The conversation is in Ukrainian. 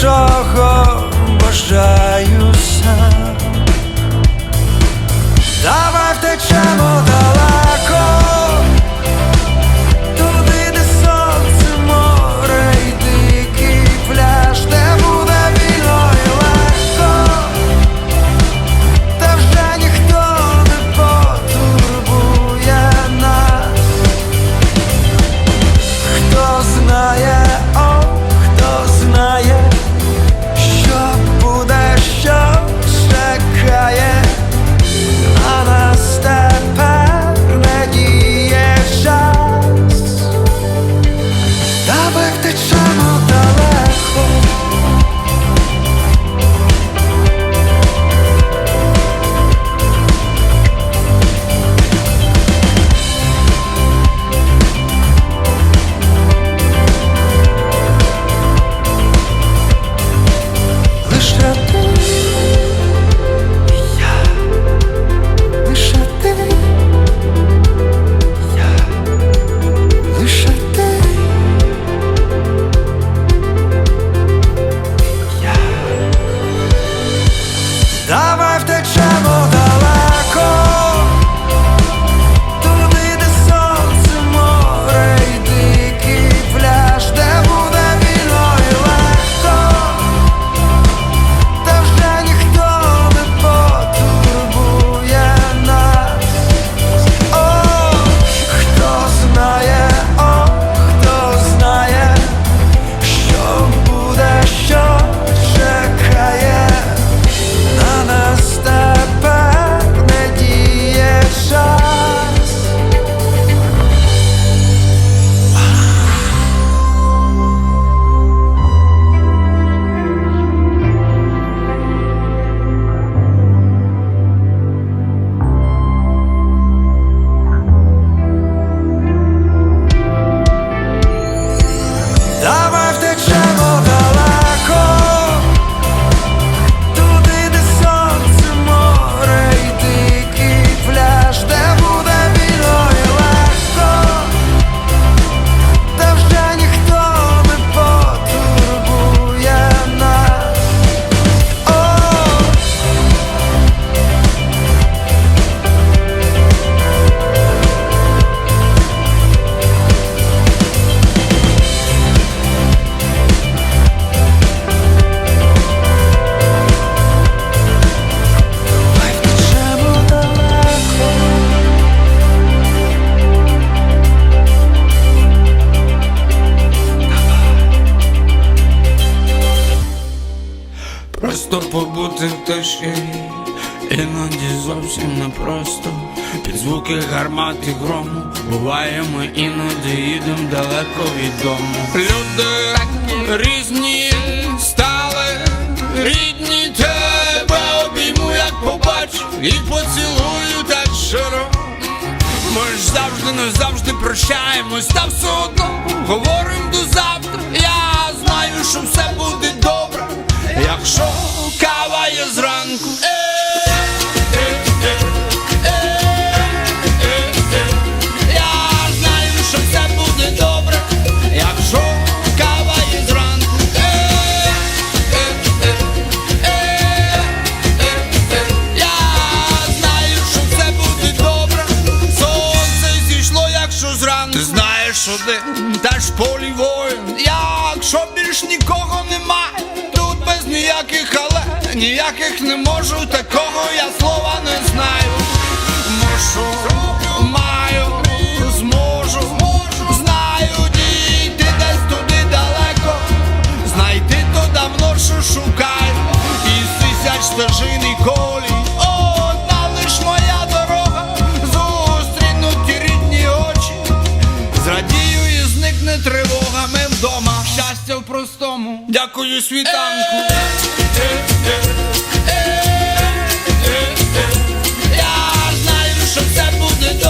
чого бажаю сам. Давай втечемо далеко, Просто побути в тиші, іноді зовсім непросто. Під звуки гармат і грому буває, ми іноді їдем далеко від дому. Люди різні стали, рідні тебе обійму, як побачу, і поцілую так щиро. Ми ж завжди не завжди прощаємось, та все одно говорим до завтра. Я знаю, що все буде добре, якщо якщо зранку. Ти знаєш один, теж в полі воїн. Якщо більш нікого немає, тут без ніяких але, ніяких не можу, такого я слова не знаю. Мушу, маю, зможу, знаю, дійти десь туди далеко. Знайти то давно, що шукаю, із тисяч стежин і колій. Простому. Дякую світанку. Я знаю, що це буде добре.